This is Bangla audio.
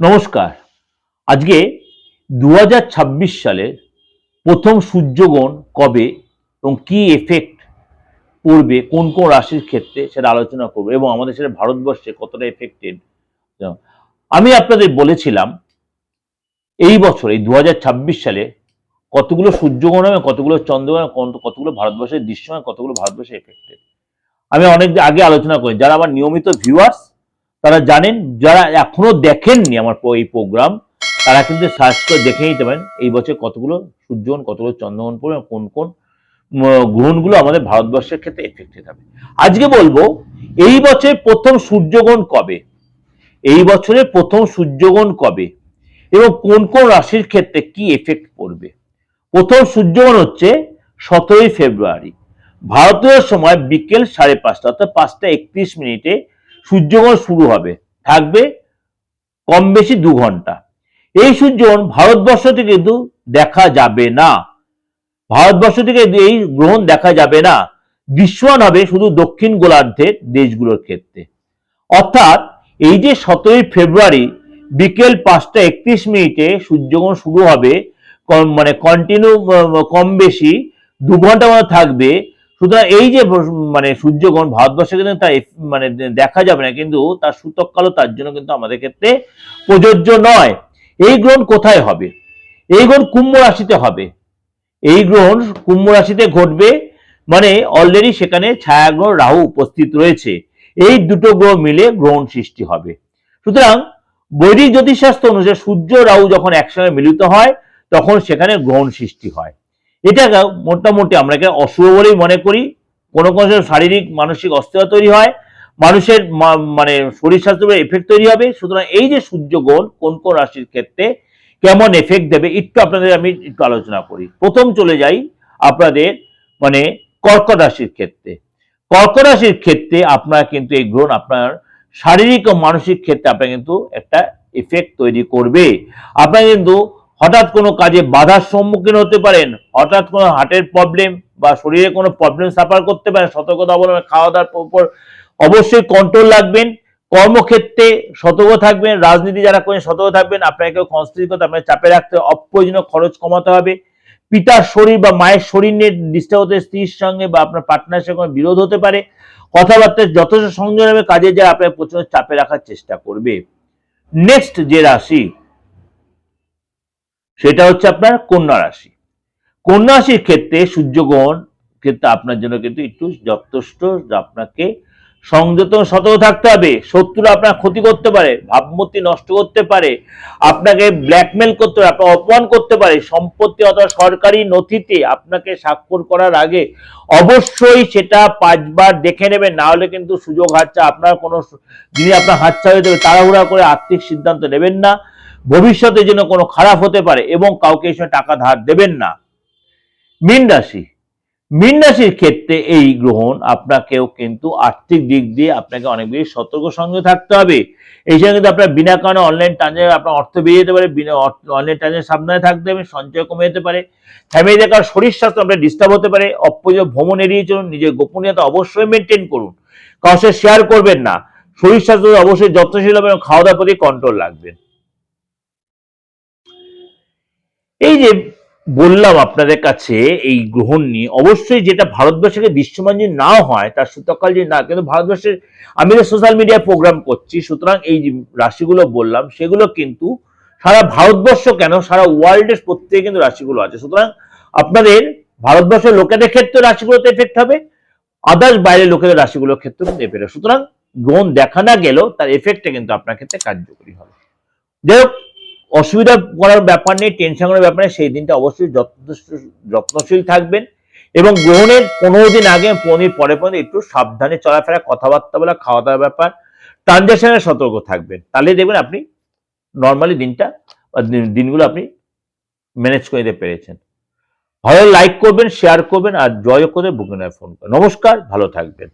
নমস্কার। আজকে দু হাজার ছাব্বিশ সালের প্রথম সূর্যগ্রহণ কবে এবং কি এফেক্ট পড়বে, কোন কোন রাশির ক্ষেত্রে সেটা আলোচনা করব এবং আমাদের সেটা ভারতবর্ষে কতটা এফেক্টেড আমি আপনাদের বলেছিলাম, এই বছর, এই দু হাজার ছাব্বিশ সালে কতগুলো সূর্যগ্রহণ হবে, কতগুলো চন্দ্রগ্রহণ কত- কতগুলো ভারতবর্ষের দৃশ্যমান, কতগুলো ভারতবর্ষে এফেক্টেড আমি অনেক আগে আলোচনা করি যারা আমার নিয়মিত ভিউয়ার্স তারা জানেন, যারা এখনও দেখেননি আমার এই প্রোগ্রাম, তারা কিন্তু সার্চ করে দেখে নিতে পারেন এই বছর কতগুলো সূর্যগ্রহণ, কতগুলো চন্দ্রগ্রহণ পড়বে কোন কোন গ্রহণগুলো আমাদের ভারতবর্ষের ক্ষেত্রে এফেক্টেড হবে। আজকে বলব, এই বছর প্রথম সূর্যগ্রহণ কবে? এই বছরের প্রথম সূর্যগ্রহণ কবে? এবং কোন কোন রাশির ক্ষেত্রে কি এফেক্ট পড়বে? প্রথম সূর্যগ্রহণ হচ্ছে সতেরোই ফেব্রুয়ারি। ভারতীয় সময় বিকেল সাড়ে পাঁচটা, অর্থাৎ পাঁচটা একত্রিশ মিনিটে সূর্যগ্রহণ শুরু হবে। থাকবে কম বেশি দু ঘণ্টা। এই সূর্যগ্রহণ ভারতবর্ষ থেকে কিন্তু দেখা যাবে না। ভারতবর্ষ থেকে এই গ্রহণ দেখা যাবে না। দৃশ্যমান হবে শুধু দক্ষিণ গোলার্ধের দেশগুলোর ক্ষেত্রে। অর্থাৎ এই যে সতেরোই ফেব্রুয়ারি বিকেল পাঁচটা একত্রিশ মিনিটে সূর্যগ্রহণ শুরু হবে মানে কন্টিনিউ কম বেশি দু ঘণ্টা মতো থাকবে সুতরাং এই যে মানে সূর্যগ্রহণ ভারতবর্ষে কিন্তু এফ- মানে দেখা যাবে না, কিন্তু তার সূতক কালো তার জন্য কিন্তু আমাদের ক্ষেত্রে প্রযোজ্য নয়। এই গ্রহণ কোথায় হবে? এই গ্রহণ কুম্ভ রাশিতে হবে। এই গ্রহণ কুম্ভ রাশিতে ঘটবে মানে অলরেডি সেখানে ছায়াগ্রহ রাহু উপস্থিত রয়েছে। এই দুটো গ্রহ মিলে গ্রহণ সৃষ্টি হবে। সুতরাং বৈদিক জ্যোতিষশাস্ত্র অনুসারে সূর্য, রাহু যখন একসঙ্গে মিলিত হয়, তখন সেখানে গ্রহণ সৃষ্টি হয়। এটা মোটামুটি আমরা অশুভ বলেই মনে করি। কোনো কোনো শারীরিক, মানসিক অস্থিরতা তৈরি হয়, মানুষের মানে শরীর স্বাস্থ্যের এফেক্ট তৈরি হবে। সুতরাং এই যে সূর্য গ্রহণ কোন কোন রাশির ক্ষেত্রে কেমন এফেক্ট দেবে, একটু আপনাদের আমি একটু আলোচনা করি। প্রথম চলে যাই আপনাদের মানে কর্কট রাশির ক্ষেত্রে। কর্কট রাশির ক্ষেত্রে আপনার কিন্তু এই গ্রহণ আপনার শারীরিক ও মানসিক ক্ষেত্রে আপনার কিন্তু একটা এফেক্ট তৈরি করবে। আপনার কিন্তু হঠাৎ কোনো কাজে বাধার সম্মুখীন হতে পারেন, হঠাৎ কোনো হার্টের প্রবলেম বা শরীরে কোনো প্রবলেম সাফার করতে পারেন সতর্কতা অবলম্বন খাওয়া দাওয়ার উপর অবশ্যই কন্ট্রোল রাখবেন, কর্মক্ষেত্রে সতর্ক থাকবেন, রাজনীতি যারা করেন সতর্ক থাকবেন আপনাকে করতে আপনাকে চাপে রাখতে অপ্রয়োজনীয় খরচ কমাতে হবে, পিতার শরীর বা মায়ের শরীর নিয়ে ডিস্টার্ব হতে স্ত্রীর সঙ্গে বা আপনার পার্টনারের সঙ্গে বিরোধ হতে পারে কথাবার্তা যথেষ্ট সংযমে কাজে যা আপনার প্রচুর চাপে রাখার চেষ্টা করবে। নেক্সট যে রাশি সেটা হচ্ছে আপনার কন্যা রাশি। কন্যা রাশির ক্ষেত্রে সূর্যগ্রহণ ক্ষেত্রে আপনার জন্য কিন্তু একটু যথেষ্ট, আপনাকে সংযত, সতর্ক থাকতে হবে। শত্রুরা আপনার ক্ষতি করতে পারে, ভাবমূর্তি নষ্ট করতে পারে, আপনাকে ব্ল্যাকমেল করতে পারে আপনার অপমান করতে পারে, সম্পত্তি অথবা সরকারি নথিতে আপনাকে স্বাক্ষর করার আগে অবশ্যই সেটা পাঁচবার দেখে নেবেন, না হলে কিন্তু সুযোগ হাতছা আপনার কোনো যিনি আপনার হাতছা হয়ে যাবে, তাড়াহুড়া করে আর্থিক সিদ্ধান্ত নেবেন না। ভবিষ্যতে যেন কোনো খারাপ হতে পারে এবং কাউকে সময় টাকা ধার দেবেন না। মীন রাশি। মীন রাশির ক্ষেত্রে এই গ্রহণ আপনাকেও কিন্তু আর্থিক দিক দিয়ে আপনাকে অনেক বেশি সতর্ক সঙ্গে থাকতে হবে। এই সময় কিন্তু আপনার বিনা কারণে অনলাইন ট্রানজাকশন আপনার অর্থ বেরিয়ে যেতে পারে। বিনা অনলাইন ট্রানজাকশন সাবধানে থাকতে হবে, সঞ্চয় কমে যেতে পারে। ফ্যামিলি কার শরীর স্বাস্থ্য আপনার ডিস্টার্ব হতে পারে। অপ্রয়োজন ভ্রমণ এড়িয়ে চলুন, নিজের গোপনীয়তা অবশ্যই মেনটেন করুন। সাথে শেয়ার করবেন না। শরীর স্বাস্থ্য অবশ্যই যত্নশীল হবেন এবং খাওয়া দাওয়ার প্রতি কন্ট্রোল রাখবেন। এই যে বললাম আপনাদের কাছে এই গ্রহণ নিয়ে, অবশ্যই যেটা ভারতবর্ষকে দৃশ্যমান যদি নাও হয়, তার সূতকাল যদি না, কিন্তু ভারতবর্ষের, আমি যে সোশ্যাল মিডিয়ায় প্রোগ্রাম করছি, সুতরাং এই যে রাশিগুলো বললাম, সেগুলো কিন্তু সারা ভারতবর্ষ কেন, সারা ওয়ার্ল্ডের প্রত্যেকে কিন্তু রাশিগুলো আছে। সুতরাং আপনাদের ভারতবর্ষের লোকেদের ক্ষেত্রে রাশিগুলোতে এফেক্ট হবে আদার্স বাইরের লোকেদের রাশিগুলোর ক্ষেত্রে কিন্তু এফেক্ট সুতরাং গ্রহণ দেখা না গেলেও তার এফেক্টটা কিন্তু আপনার ক্ষেত্রে কার্যকরী হবে। যাই হোক অসুবিধা করার ব্যাপার নেই টেনশন করার ব্যাপার নেই, সেই দিনটা অবশ্যই যত্নশীল থাকবেন এবং গ্রহণের পনেরো দিন আগে, পনেরো পরে পরে একটু সাবধানে চলাফেরা, কথাবার্তা বলা খাওয়া দাওয়ার ব্যাপার ট্রানজাকশনে সতর্ক থাকবেন। তাহলে দেখবেন আপনি নর্মালি দিনটা দিন- দিনগুলো আপনি ম্যানেজ করে দিতে পেরেছেন। ভালো লাইক করবেন শেয়ার করবেন, আর জয় করে বুকিং ফোন করবেন নমস্কার, ভালো থাকবেন।